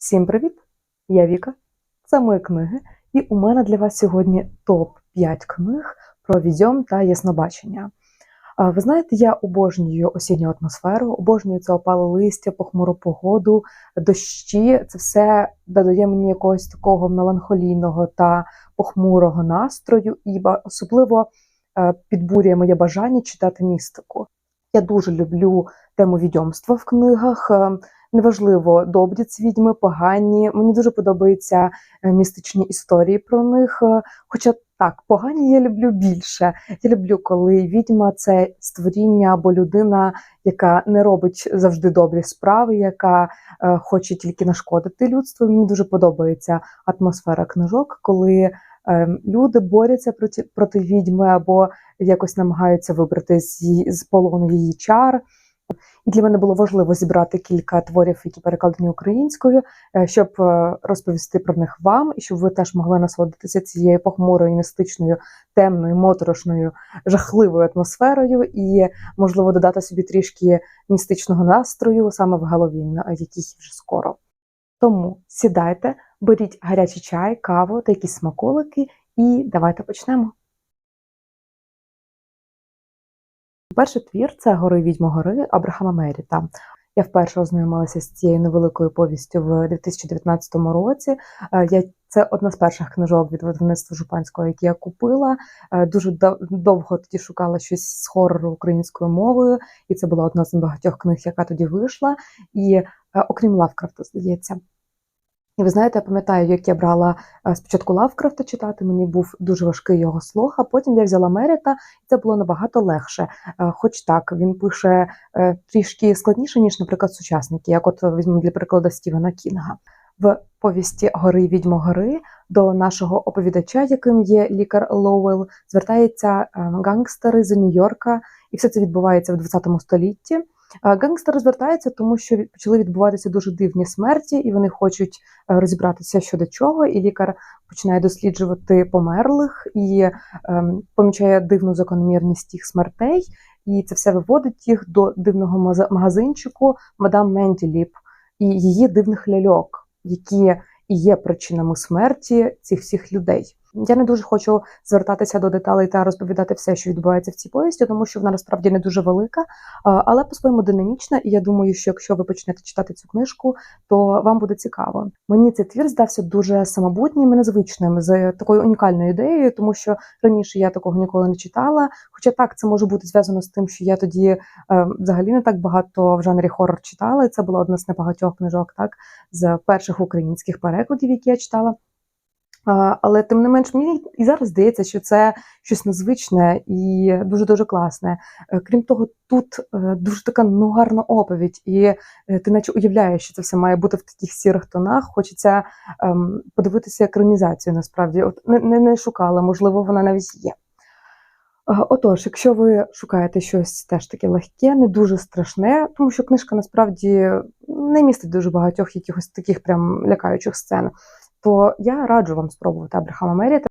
Всім привіт! Я Віка, це мої книги, і у мене для вас сьогодні топ-5 книг про відьом та яснобачення. Ви знаєте, я обожнюю осінню атмосферу, обожнюю це опале листя, похмуру погоду, дощі. Це все додає мені якогось такого меланхолійного та похмурого настрою, і особливо е, підбурює моє бажання читати містику. Я дуже люблю тему відьомства в книгах. Неважливо, добрі відьми, погані. Мені дуже подобаються е, містичні історії про них. е, Хоча так, погані я люблю більше. Я люблю, коли відьма це створіння або людина, яка не робить завжди добрі справи, яка е, хоче тільки нашкодити людству. Мені дуже подобається атмосфера книжок, коли люди борються проти, проти відьми або якось намагаються вибрати з, з полону її чар. І для мене було важливо зібрати кілька творів, які перекладені українською, е, щоб е, розповісти про них вам, і щоб ви теж могли насолодитися цією похмурою, містичною, темною, моторошною, жахливою атмосферою, і можливо додати собі трішки містичного настрою саме в Геловін, е, який вже скоро. Тому сідайте, беріть гарячий чай, каву та якісь смаколики, і давайте почнемо. Перший твір це Гори відьма гори Абрахама Меріта. Я вперше ознайомилася з цією невеликою повістю в 2019 році. Е, Я це одна з перших книжок від видавництва Жупанського, які я купила. Е, Дуже довго тоді шукала щось з хорору українською мовою, і це була одна з небагатьох книг, яка тоді вийшла. І е, окрім Лавкрафта, здається. І ви знаєте, я пам'ятаю, як я брала е, спочатку Лавкрафта читати, мені був дуже важкий його слог, а потім я взяла Меріта, і це було набагато легше. Е, Хоч так, він пише е, трішки складніше, ніж, наприклад, сучасники, як от візьмемо для прикладу Стівена Кінга. В повісті Гори відьмо гори до нашого оповідача, яким є лікар Лоуел, звертаються е, гангстери з Нью-Йорка, і все це відбувається в 20 столітті. Е, Гангстери звертаються, тому що почали відбуватися дуже дивні смерті, і вони хочуть е, розібратися щодо чого. І лікар починає досліджувати померлих і ем, помічає дивну закономірність їх смертей. І це все виводить їх до дивного магазинчику мадам Менділіп і її дивних ляльок, які і є причинами смерті цих всіх людей. Я не дуже хочу звертатися до деталей та розповідати все, що відбувається в цій повісті, тому що вона насправді не дуже велика, але по-своєму динамічна. І я думаю, що якщо ви почнете читати цю книжку, то вам буде цікаво. Мені цей твір здався дуже самобутнім і незвичним з такою унікальною ідеєю, тому що раніше я такого ніколи не читала. Хоча так, це може бути зв'язано з тим, що я тоді е, взагалі не так багато в жанрі хорор читала. І це була одна з небагатьох книжок, так з перших українських перекладів, які я читала. Але тим не менш, мені і зараз здається, що це щось незвичне і дуже дуже класне. Е, Крім того, тут е, дуже така ну гарна оповідь, і е, ти наче уявляєш, що це все має бути в таких сірих тонах. Хочеться ем, подивитися екранізацію. Насправді, от не, не, не шукала, можливо, вона навіть є. Отож, якщо ви шукаєте щось теж таке легке, не дуже страшне, тому що книжка насправді не містить дуже багатьох якихось таких прям лякаючих сцен, то я раджу вам спробувати Абрахама Меріта.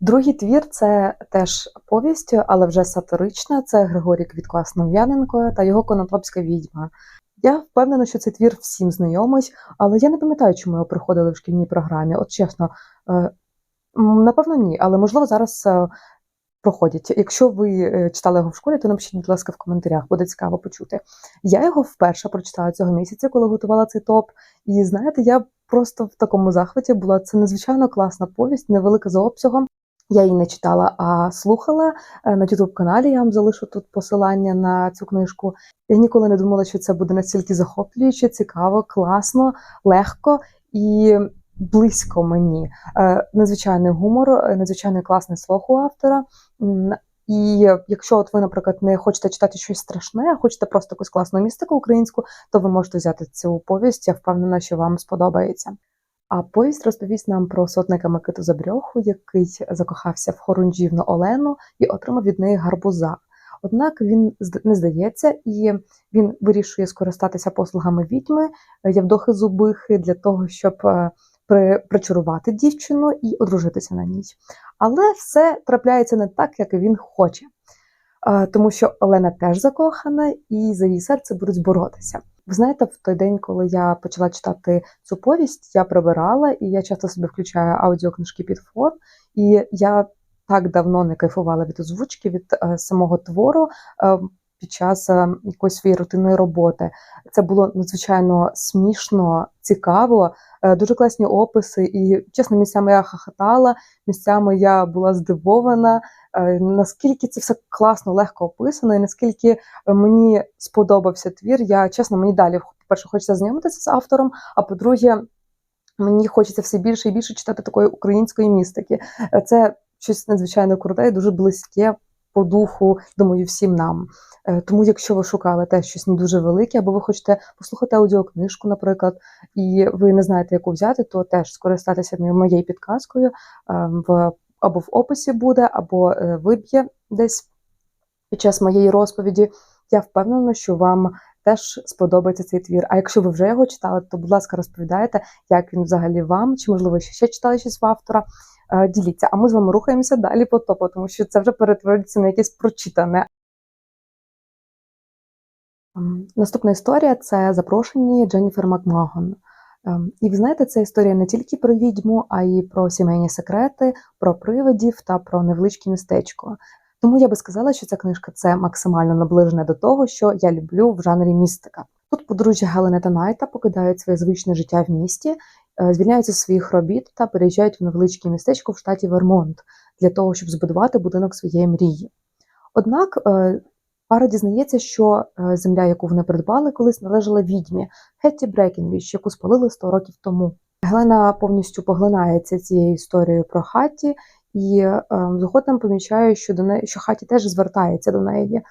Другий твір це теж повість, але вже сатирична. Це Григорій Квітко Основ'яненко та його Конотопська відьма. Я впевнена, що цей твір всім знайомий, але я не пам'ятаю, чому його приходили в шкільній програмі. От чесно, е, напевно, ні, але можливо зараз е, проходять. Якщо ви е, читали його в школі, то напишіть, будь ласка, в коментарях, буде цікаво почути. Я його вперше прочитала цього місяця, коли готувала цей топ. І знаєте, я просто в такому захваті була. Це надзвичайно класна повість, невелика за обсягом. Я її не читала, а слухала Е, на youtube каналі. Я вам залишу тут посилання на цю книжку. Я ніколи не думала, що це буде настільки захоплююче, цікаво, класно, легко і близько мені. Е, Надзвичайний гумор, е, надзвичайний класний слог у автора. І якщо от ви, наприклад, не хочете читати щось страшне, а хочете просто якусь класну містику українську, то ви можете взяти цю повість. Я впевнена, що вам сподобається. А повість розповість нам про сотника Микиту Забрьоху, який закохався в хорунжівну Олену і отримав від неї гарбуза. Однак він не здається, і він вирішує скористатися послугами відьми е, Явдохи Зубихи для того, щоб е, причарувати дівчину і одружитися на ній. Але все трапляється не так, як він хоче. Е, Тому що Олена теж закохана, і за її серце будуть боротися. Ви знаєте, в той день, коли я почала читати цю повість, я прибирала, і я часто собі включаю аудіокнижки під фон, і я так давно не кайфувала від озвучки, від е, самого твору е, під час е, якоїсь своєї рутинної роботи. Це було надзвичайно смішно, цікаво, е, дуже класні описи. І чесно, місцями я хахатала, місцями я була здивована. е, Наскільки це все класно, легко описано, і наскільки мені сподобався твір. Я чесно, мені далі по-перше, хочеться знайомитися з автором, а по-друге, мені хочеться все більше і більше читати такої української містики. Це щось надзвичайно круте і дуже близьке по духу, думаю, всім нам. Е, Тому, якщо ви шукали теж щось не дуже велике, або ви хочете послухати аудіокнижку, наприклад, і ви не знаєте, яку взяти, то теж скористатися моєю підказкою е, в або в описі буде, або е, виб'є десь під час моєї розповіді. Я впевнена, що вам теж сподобається цей твір. А якщо ви вже його читали, то, будь ласка, розповідайте, як він взагалі вам, чи можливо ще читали щось в автора. Е, Діліться, а ми з вами рухаємося далі по топу, тому що це вже перетворюється на якесь прочитане. Ем, Наступна історія це запрошені Дженніфер Макмагон. Ем, І ви знаєте, це історія не тільки про відьму, а й про сімейні секрети, про привидів та про невеличке містечко. Тому я би сказала, що ця книжка це максимально наближена до того, що я люблю в жанрі містика. Тут подружжя Гелени та Найта покидають своє звичне життя в місті, звільняються з своїх робіт та переїжджають в невеличке містечко в штаті Вермонт для того, щоб збудувати будинок своєї мрії. Однак е, пара дізнається, що е, земля, яку вони придбали, колись належала відьмі Хетті Брекінріч, яку спалили 100 років тому. Гелена повністю поглинається цією історією про хаті, і е, згодом помічає, що до неї, що хаті теж звертається до неї.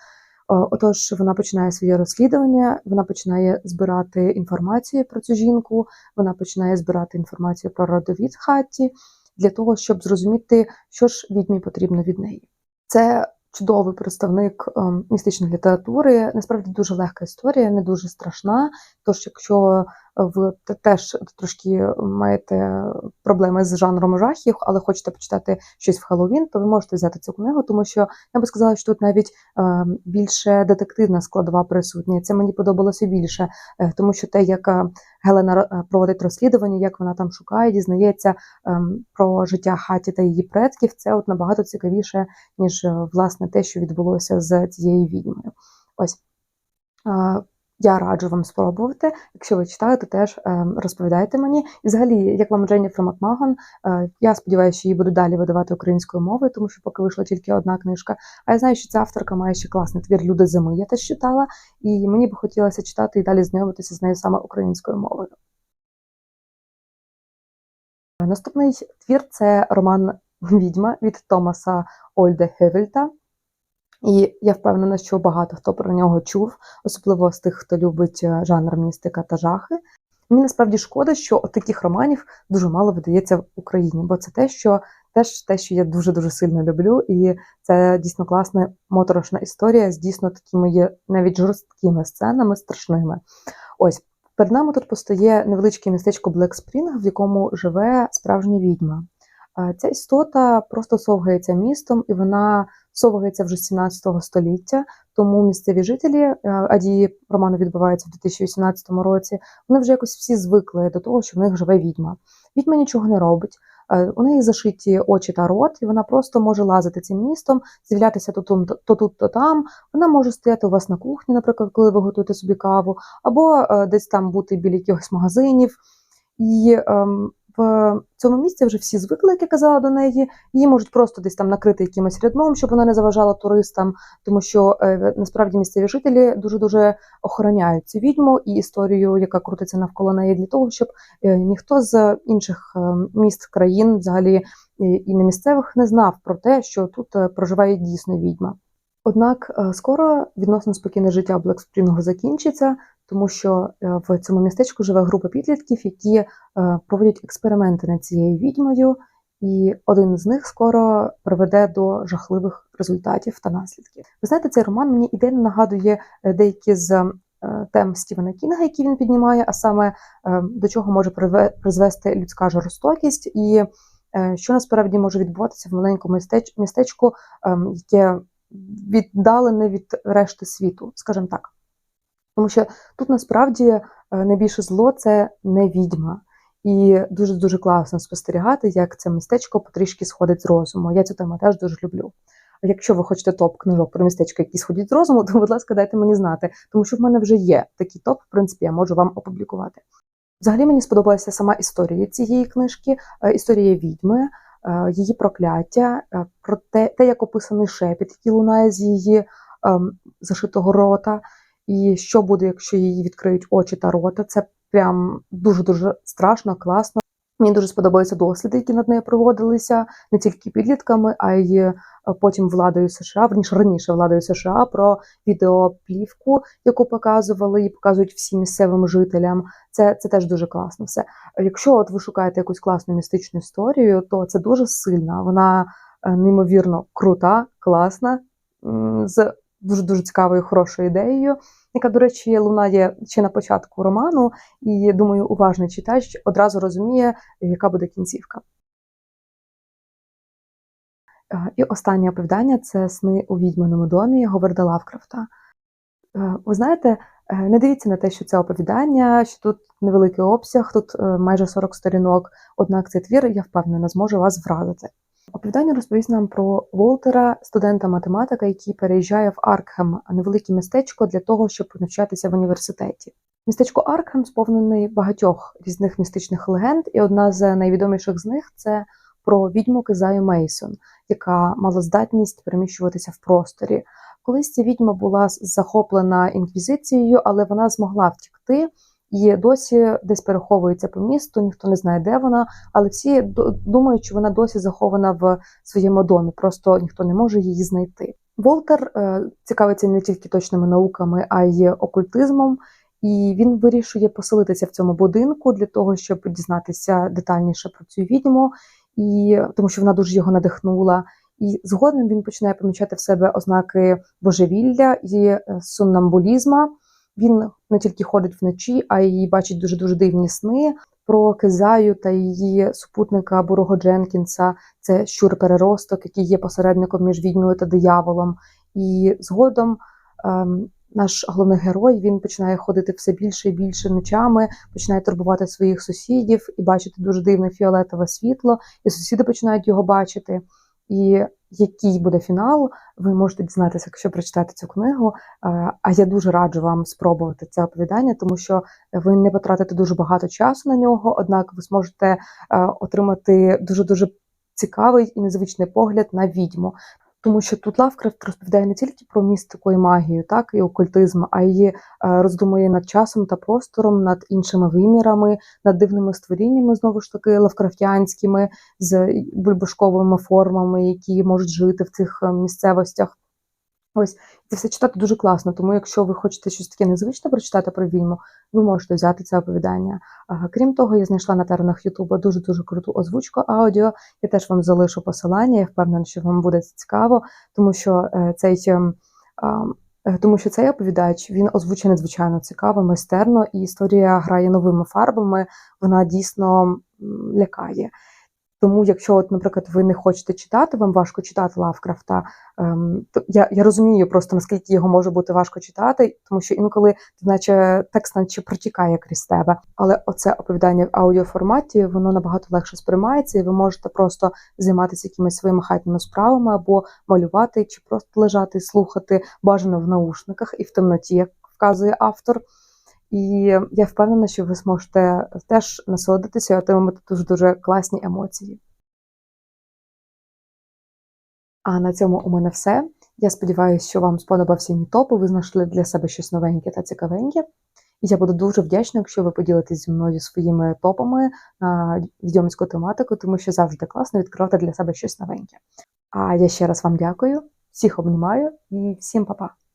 Е, Отож, вона починає своє розслідування, вона починає збирати інформацію про цю жінку, вона починає збирати інформацію про родовід хаті для того, щоб зрозуміти, що ж відьмі потрібно від неї. Це чудовий представник ем, містичної літератури. Насправді дуже легка історія, не дуже страшна. Тож, якщо ви теж трошки маєте проблеми з жанром жахів, але хочете почитати щось в Хеллоуін, то ви можете взяти цю книгу, тому що я би сказала, що тут навіть ем, більше детективна складова присутня. Це мені подобалося більше, е, тому що те, як е, Гелена е, проводить розслідування, як вона там шукає, дізнається ем, про життя хаті та її предків, це от набагато цікавіше, ніж е, власне те, що відбулося з цією відьмою. Ось. Я раджу вам спробувати. Якщо ви читаєте, теж е, розповідайте мені. І взагалі, як вам Дженніфер Макмагон, е, я сподіваюся, що її буду далі видавати українською мовою, тому що поки вийшла тільки одна книжка. А я знаю, що ця авторка має ще класний твір Люди зими. Я теж читала, і мені б хотілося читати і далі знайомитися з нею саме українською мовою. Наступний твір це роман Відьма від Томаса Ольде Хевельта. І я впевнена, що багато хто про нього чув, особливо з тих, хто любить е, жанр містика та жахи. Мені насправді шкода, що от таких романів дуже мало видається в Україні, бо це те, що теж те, що я дуже дуже сильно люблю, і це дійсно класна моторошна історія з дійсно такими є навіть жорсткими сценами страшними. Ось перед нами тут постає невеличке містечко Блек Спрінг, в якому живе справжня відьма. Ця істота просто совгається містом, і вона совгається вже з 17 століття. Тому місцеві жителі, е, а дії роману відбуваються в 2018 році. Вони вже якось всі звикли до того, що в них живе відьма. Відьма нічого не робить. е, У неї зашиті очі та рот, і вона просто може лазити цим містом, з'являтися то тут, то тут, то там. Вона може стояти у вас на кухні, наприклад, коли ви готуєте собі каву, або е, десь там бути біля якихось магазинів. І ем, в цьому місці вже всі звикли, як я казала до неї. Її можуть просто десь там накрити якимось рядном, щоб вона не заважала туристам, тому що е, насправді місцеві жителі дуже дуже охороняють цю відьму і історію, яка крутиться навколо неї, для того, щоб е, ніхто з інших е, міст країн, взагалі і не місцевих, не знав про те, що тут проживає дійсно відьма. Однак скоро відносно спокійне життя Блекспрінгу закінчиться, тому що е, в цьому містечку живе група підлітків, які е, проводять експерименти над цією відьмою, і один з них скоро приведе до жахливих результатів та наслідків. Ви знаєте, цей роман мені ідейно нагадує е, деякі з тем Стівена Кінга, які він піднімає, а саме до чого може призвести людська жорстокість, і що насправді може відбуватися в маленькому містечку, ем, яке віддалене від решти світу, скажімо так. Тому що тут насправді е, найбільше зло це не відьма. І дуже дуже класно спостерігати, як це містечко потрішки сходить з розуму. Я цю тему теж дуже люблю. А якщо ви хочете топ книжок про містечка, які сходять з розуму, то, будь ласка, дайте мені знати, тому що в мене вже є такий топ, в принципі, я можу вам опублікувати. Взагалі мені сподобалася сама історія цієї книжки, е, історія відьми, е, її прокляття, про те, те, як описаний шепіт, який лунає з її ем, зашитого рота, і що буде, якщо її відкриють очі та рота. Це прям дуже-дуже страшно, класно. Мені дуже сподобалися досліди, які над нею проводилися не тільки підлітками, а й е, потім владою США, верніше раніше владою США про відеоплівку, яку показували і показують всім місцевим жителям. Це це теж дуже класно. Все. Якщо от ви шукаєте якусь класну містичну історію, то це дуже сильна. Вона е, неймовірно крута, класна, з дуже дуже цікавою, хорошою ідеєю яка, до речі, лунає ще на початку роману, і думаю, уважний читач одразу розуміє, яка буде кінцівка. Е, і останнє оповідання це сни у відьманому домі Говарда Лавкрафта. Е, ви знаєте, е, не дивіться на те, що це оповідання, що тут невеликий обсяг, тут майже 40 сторінок, однак цей твір, я впевнена, зможе вас вразити. Оповідання розповість нам про Волтера, студента-математика, який переїжджає в Аркхем, невелике містечко для того, щоб навчатися в університеті. Містечко Аркхем сповнений багатьох різних містичних легенд, і одна з найвідоміших з них це про відьму Кизаю Мейсон, яка мала здатність переміщуватися в просторі. Колись ця відьма була захоплена інквізицією, але вона змогла втікти і досі десь переховується по місту, ніхто не знає, де вона, але всі думають, що вона досі захована в своєму домі, просто ніхто не може її знайти. Волтер е, цікавиться не тільки точними науками, а й окультизмом, і він вирішує поселитися в цьому будинку для того, щоб дізнатися детальніше про цю відьму, і тому що вона дуже його надихнула. І згодом він починає помічати в себе ознаки божевілля і е, сумнамбулізма. Він не тільки ходить вночі, а й бачить дуже дуже дивні сни про Кезаю та її супутника Бурого Дженкінса. Це щур переросток, який є посередником між відьмою та дияволом. І згодом ем, наш головний герой він починає ходити все більше і більше ночами, починає турбувати своїх сусідів і бачити дуже дивне фіолетове світло, і сусіди починають його бачити. І який буде фінал, ви можете дізнатися, якщо прочитати цю книгу. Е, а я дуже раджу вам спробувати це оповідання, тому що ви не потратите дуже багато часу на нього, однак ви зможете е, отримати дуже дуже цікавий і незвичний погляд на відьму. Тому що тут Лавкрафт розповідає не тільки про містику і магію, так і окультизм, а й е, роздумує над часом та простором, над іншими вимірами, над дивними створіннями, знову ж таки, лавкрафтянськими, з бульбашковими формами, які можуть жити в цих е, місцевостях. Ось це все читати дуже класно. Тому, якщо ви хочете щось таке незвичне прочитати про вільму, ви можете взяти це оповідання. Крім того, я знайшла на теренах Ютуба дуже дуже круту озвучку аудіо. Я теж вам залишу посилання. Я впевнена, що вам буде цікаво, тому що е, цей. Ем, е, тому що цей оповідач він озвучує надзвичайно цікаво, майстерно, і історія грає новими фарбами. Вона дійсно лякає. Тому, якщо, от, наприклад, ви не хочете читати, вам важко читати Лавкрафта, ем, то я я розумію просто наскільки його може бути важко читати, тому що інколи наче текст наче протікає крізь тебе. Але оце оповідання в аудіоформаті воно набагато легше сприймається, і ви можете просто займатися якимись своїми хатніми справами або малювати, чи просто лежати, слухати бажано в наушниках і в темноті, як вказує автор. І я впевнена, що ви зможете теж насолодитися і отримати дуже дуже класні емоції. А на цьому у мене все. Я сподіваюся, що вам сподобався мій топ, ви знайшли для себе щось новеньке та цікавеньке. І я буду дуже вдячна, якщо ви поділитесь зі мною своїми топами на відьомську тематику, тому що завжди класно відкривати для себе щось новеньке. А я ще раз вам дякую, всіх обнімаю і всім па-па!